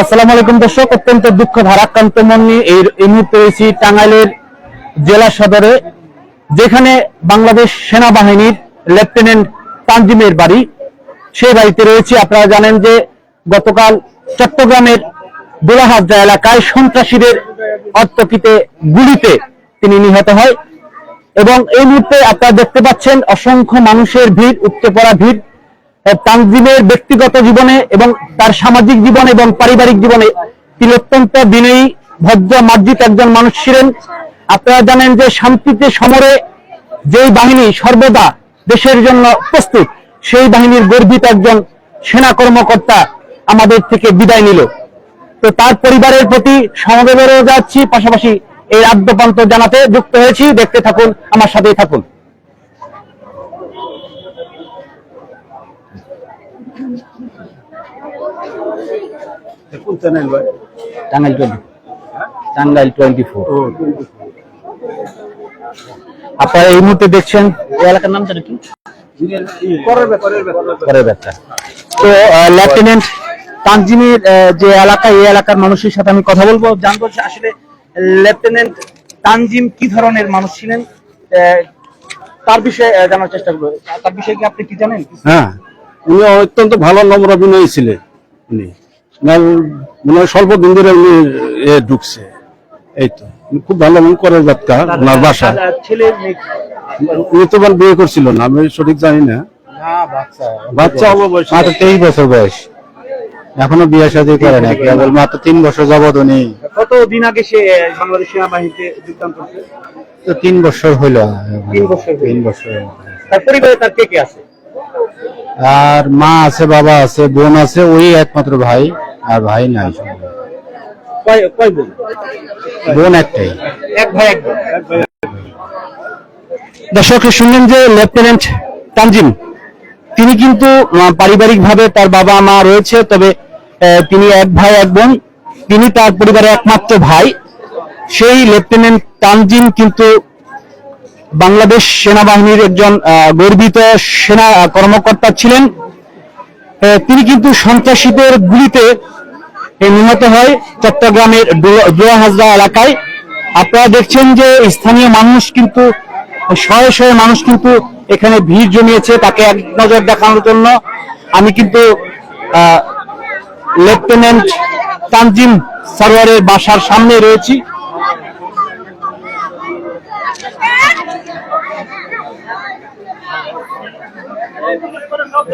আসসালামু আলাইকুম, দর্শক। অত্যন্ত দুঃখ, ভারাক্রান্ত মন নিয়ে এই মুহূর্তে রয়েছি টাঙ্গাইলের জেলা সদরে, যেখানে বাংলাদেশ সেনাবাহিনীর লেফটেন্যান্ট তানজিমের বাড়ি। সেই বাড়িতে রয়েছে। আপনারা জানেন যে গতকাল চট্টগ্রামের দোলাহাজরা এলাকায় সন্ত্রাসীদের অর্থকিতে গুলিতে তিনি নিহত হয়। এবং এই মুহূর্তে আপনারা দেখতে পাচ্ছেন, অসংখ্য মানুষের ভিড় উপচে পড়া ভিড়। তানজিমের ব্যক্তিগত জীবনে এবং তার সামাজিক জীবন এবং পারিবারিক জীবনে তিনি অত্যন্ত বিনয়ী, ভদ্র, মার্জিত একজন মানুষ ছিলেন। আপনারা জানেন যে শান্তিতে সমরে যেই বাহিনী সর্বদা দেশের জন্য প্রস্তুত, সেই বাহিনীর গর্বিত একজন সেনা কর্মকর্তা আমাদের থেকে বিদায় নিল। তো তার পরিবারের প্রতি সমবেদনাও যাচ্ছি পাশাপাশি এই আদ্যপান্ত জানাতে যুক্ত হয়েছি। দেখতে থাকুন, আমার সাথেই থাকুন। কোন চ্যানেল ভাই? Tangail twenty. Tangail twenty four. আপনারা এই মুহূর্তে দেখছেন এই এলাকার নামটা কি? করার ব্যাপারের ব্যাপার। পরের ব্যাপার। তো লেফটেন্যান্ট তানজিমের যে এলাকা এই এলাকার মানুষের সাথে আমি কথা বলব জানব যে আসলে লেফটেন্যান্ট তানজিম কি ধরনের মানুষ ছিলেন তার বিষয়ে জানার চেষ্টা করব। তার বিষয়ে কি আপনি কি জানেন? হ্যাঁ উনি অত্যন্ত ভালো নম্র বিনয়ী ছিলেন উনি। মনে স্বল্প দিন ধরে উনি এ ঢুকছে। এই তো। খুব ভালো মন করে যাত্রা ওনার বাসা উনি তো বিয়ে করছিল না আমি সঠিক জানি না। না বাচ্চা। বাচ্চা হব বয়স মাত্র তেইশ বছর বয়স। এখনও বিয়ে শাদী করে না কেবল মাত্র তিন বছর যাবত উনি। কত দিন আগে সে বাংলাদেশ সেনাবাহিনীতে যোগদান করছে? তো তিন বছর হইল। তিন বছর তিন বছর। তার পরিবারে তার কে কে আছে? আর মা আছে বাবা আছে বোন আছে ওই একমাত্র ভাই আর ভাই নাই। কয় কয় বোন? একটাই। এক ভাই এক দর্শক শুনলেন যে লেফটেন্যান্ট তানজিম তিনি কিন্তু পারিবারিক ভাবে তার বাবা মা রয়েছে তবে আহ, তিনি এক ভাই এক বোন তিনি তার পরিবারের একমাত্র ভাই। সেই লেফটেন্যান্ট তানজিম কিন্তু বাংলাদেশ সেনাবাহিনীর একজন গর্বিত সেনা কর্মকর্তা ছিলেন। তিনি কিন্তু সন্ত্রাসীদের গুলিতে নিহত হয় চট্টগ্রামের হাজরা এলাকায়। আপনারা দেখছেন যে স্থানীয় মানুষ কিন্তু, শয়ে শয়ে মানুষ কিন্তু এখানে ভিড় জমিয়েছে তাকে এক নজর দেখানোর জন্য। আমি কিন্তু লেফটেন্যান্ট তানজিম সরোয়ারের বাসার সামনে রয়েছি।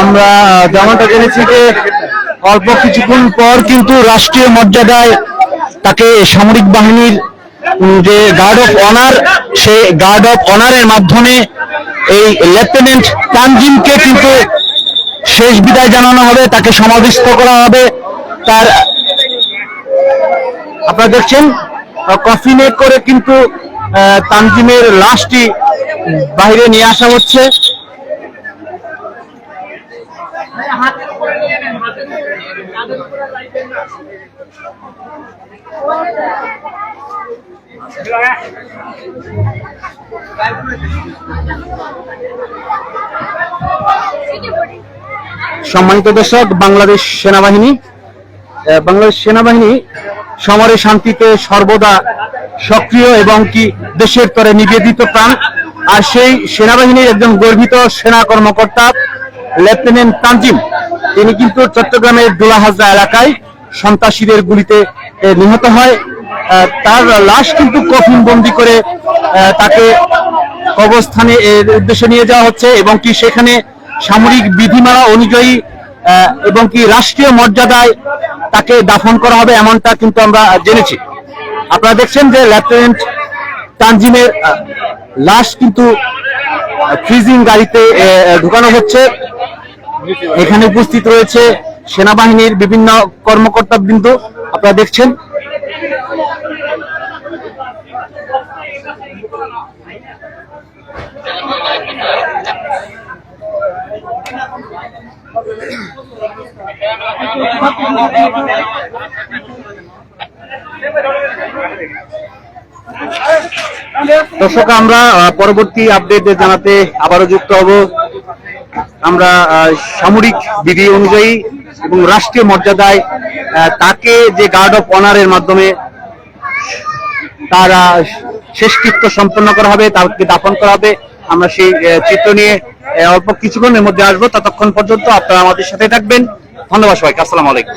আমরা যেমনটা জেনেছি যে অল্প কিছুক্ষণ পর কিন্তু রাষ্ট্রীয় মর্যাদায় তাকে সামরিক বাহিনীর যে গার্ড অফ অনার সেই গার্ড অফ অনারের মাধ্যমে এই লেফটেন্যান্ট তানজিমকে কিন্তু শেষ বিদায় জানানো হবে, তাকে সমাধিস্থ করা হবে। তার আপনারা দেখছেন কফিনে করে কিন্তু তানজিমের লাশটি বাইরে নিয়ে আসা হচ্ছে। সম্মানিত দর্শক, বাংলাদেশ সেনাবাহিনী বাংলাদেশ সেনাবাহিনী সমরে শান্তিতে সর্বদা সক্রিয় এবং কি দেশের তরে নিবেদিত প্রাণ। আর সেই সেনাবাহিনীর একজন গর্বিত সেনা কর্মকর্তা, লেফটেন্যান্ট তানজিম, তিনি কিন্তু চট্টগ্রামের দোলাহাজরা এলাকায় সন্ত্রাসীদের গুলিতে নিহত হয়। তার লাশ কিন্তু কফিন বন্দি করে তাকে কবরস্থানে উদ্দেশ্যে নিয়ে যাওয়া হচ্ছে এবং কি সেখানে সামরিক বিধিমালা অনুযায়ী এবং কি রাষ্ট্রীয় মর্যাদায় তাকে দাফন করা হবে এমনটা কিন্তু আমরা জেনেছি। আপনারা দেখছেন যে লেফটেন্যান্ট তানজিমের লাশ কিন্তু ফ্রিজিং গাড়িতে ঢুকানো হচ্ছে। এখানে উপস্থিত রয়েছে সেনাবাহিনীর বিভিন্ন কর্মকর্তা বিন্দু আপনারা দেখছেন। দর্শক, আমরা পরবর্তী আপডেট জানাতে আবারও যুক্ত হব। আমরা সামরিক বিধি অনুযায়ী এবং রাষ্ট্রীয় মর্যাদায় তাকে যে গার্ড অফ অনারের মাধ্যমে তার শেষকৃত্য সম্পন্ন করা হবে, তাকে দাফন করা হবে, আমরা সেই চিত্র নিয়ে অল্প কিছুক্ষণের মধ্যে আসব ততক্ষণ পর্যন্ত আপনারা আমাদের সাথে থাকবেন। ধন্যবাদ সবাইকে আসসালামু আলাইকুম।